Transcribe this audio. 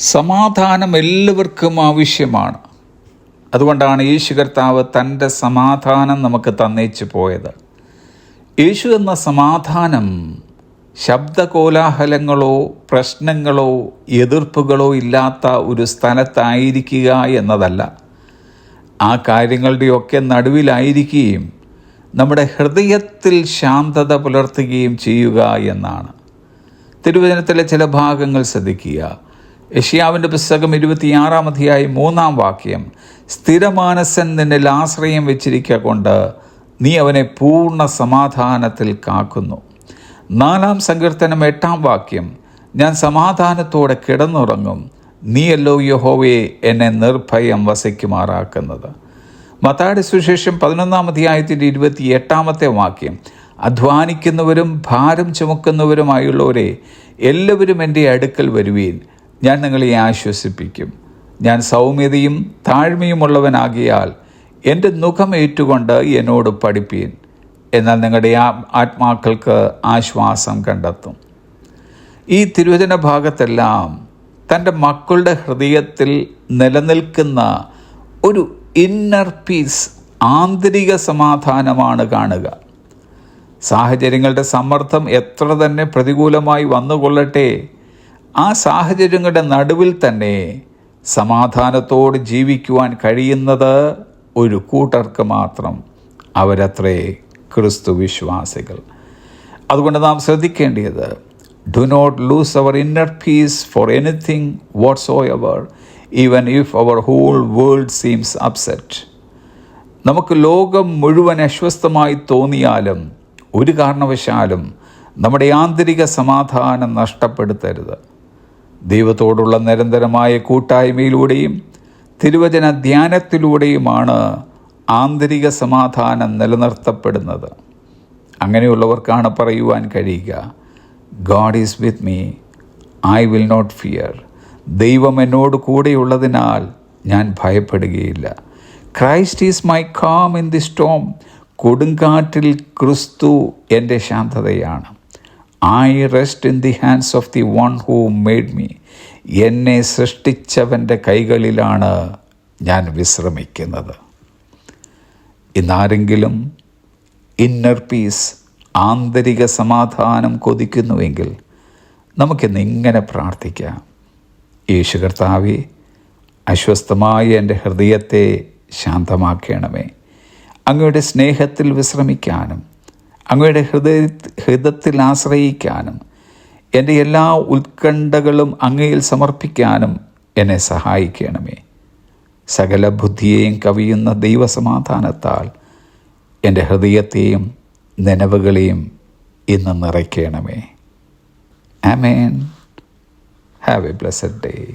സമാധാനം എല്ലാവർക്കും ആവശ്യമാണ്. അതുകൊണ്ടാണ് യേശു കർത്താവ് തന്റെ സമാധാനം നമുക്ക് തന്നേച്ചു പോയത്. യേശു എന്ന സമാധാനം ശബ്ദകോലാഹലങ്ങളോ പ്രശ്നങ്ങളോ എതിർപ്പുകളോ ഇല്ലാത്ത ഒരു സ്ഥലത്തായിരിക്കുക എന്നതല്ല. ആ കാര്യങ്ങളുടെയൊക്കെ നടുവിലായിരിക്കുകയും നമ്മുടെ ഹൃദയത്തിൽ ശാന്തത പുലർത്തുകയും ചെയ്യുക എന്നാണ്. തിരുവചനത്തിലെ ചില ഭാഗങ്ങൾ ശ്രദ്ധിക്കുക. യഷ്യാവിന്റെ പുസ്തകം ഇരുപത്തിയാറാം അധ്യായം മൂന്നാം വാക്യം സ്ഥിരമാനസൻ നിന്നെ ആശ്രയം വെച്ചിരിക്കുക കൊണ്ട് നീ അവനെ പൂർണ സമാധാനത്തിൽ കാക്കുന്നു. നാലാം സങ്കീർത്തനം എട്ടാം വാക്യം ഞാൻ സമാധാനത്തോടെ കിടന്നുറങ്ങും നീയല്ലോ യഹോവയെ എന്നെ നിർഭയം വസിക്കുമാറാക്കുന്നത്. മത്താടി സുശേഷം പതിനൊന്നാം അധ്യായത്തിന്റെ ഇരുപത്തി എട്ടാമത്തെ വാക്യം അധ്വാനിക്കുന്നവരും ഭാരം ചുമക്കുന്നവരുമായുള്ളവരെ എല്ലാവരും എന്റെ അടുക്കൽ വരുവീൻ ഞാൻ നിങ്ങളെ ആശ്വസിപ്പിക്കും. ഞാൻ സൗമ്യതയും താഴ്മയുമുള്ളവനാകിയാൽ എന്റെ മുഖം ഏറ്റുകൊണ്ട് എന്നോട് പഠിപ്പീൻ എന്നാൽ നിങ്ങളുടെ ആ ആത്മാക്കൾക്ക് ആശ്വാസം കണ്ടെത്തും. ഈ തിരുവചന ഭാഗത്തെല്ലാം തന്റെ മക്കളുടെ ഹൃദയത്തിൽ നിലനിൽക്കുന്ന ഒരു ഇന്നർ പീസ് ആന്തരിക സമാധാനമാണ് കാണുക. സാഹചര്യങ്ങളുടെ സമ്മർദ്ദം എത്ര തന്നെ പ്രതികൂലമായി വന്നുകൊള്ളട്ടെ ആ സാഹചര്യങ്ങളുടെ നടുവിൽ തന്നെ സമാധാനത്തോട് ജീവിക്കുവാൻ കഴിയുന്നത് ഒരു കൂട്ടർക്ക് മാത്രം അവരത്രേ ക്രിസ്തു വിശ്വാസികൾ. അതുകൊണ്ട് നാം ശ്രദ്ധിക്കേണ്ടത് do not lose your inner peace for anything whatsoever even if your whole world seems upset നമുക്ക് ലോകം മുഴുവൻ അസ്വസ്ഥമായി തോന്നിയാലും ഒരു കാരണവശാലും നമ്മുടെ ആന്തരിക സമാധാനം നഷ്ടപ്പെടുത്തരുത്. ദൈവത്തോടുള്ള നിരന്തരമായ കൂട്ടായ്മയിലൂടെയും തിരുവചന ധ്യാനത്തിലൂടെയുമാണ് ആന്തരിക സമാധാനം നിലനിർത്തപ്പെടുന്നത്. അങ്ങനെയുള്ളവർക്കാണ് പറയുവാൻ കഴിയുക. God is with me I will not fear ദൈവം എന്നോട് കൂടെയുള്ളതിനാൽ ഞാൻ ഭയപ്പെടുകയില്ല. Christ is my calm in the storm കൊടുങ്കാറ്റിൽ ക്രിസ്തു എന്റെ ശാന്തതയാണ്. I rest in the hands of the one who made me എന്നെ സൃഷ്ടിച്ചവന്റെ കൈകളിലാണ് ഞാൻ വിശ്രമിക്കുന്നത്. ഇന്നാരെങ്കിലും ഇന്നർ പീസ് ആന്തരിക സമാധാനം കൊതിക്കുന്നുവെങ്കിൽ നമുക്കിന്ന് ഇങ്ങനെ പ്രാർത്ഥിക്കാം. യേശു കർത്താവെ അസ്വസ്ഥമായ എന്റെ ഹൃദയത്തെ ശാന്തമാക്കണമേ. അങ്ങയുടെ സ്നേഹത്തിൽ വിശ്രമിക്കാനും അങ്ങയുടെ ഹൃദയ ഹൃദയത്തിൽ ആശ്രയിക്കാനും എന്റെ എല്ലാ ഉത്കണ്ഠകളും അങ്ങയിൽ സമർപ്പിക്കാനും എന്നെ സഹായിക്കണമേ. സകല ബുദ്ധിയെയും കവിയുന്ന ദൈവസമാധാനത്താൽ എന്റെ ഹൃദയത്തെയും നനവുകളെയും ഇന്ന് നിറയ്ക്കണമേ. ആമേൻ. Have a blessed day.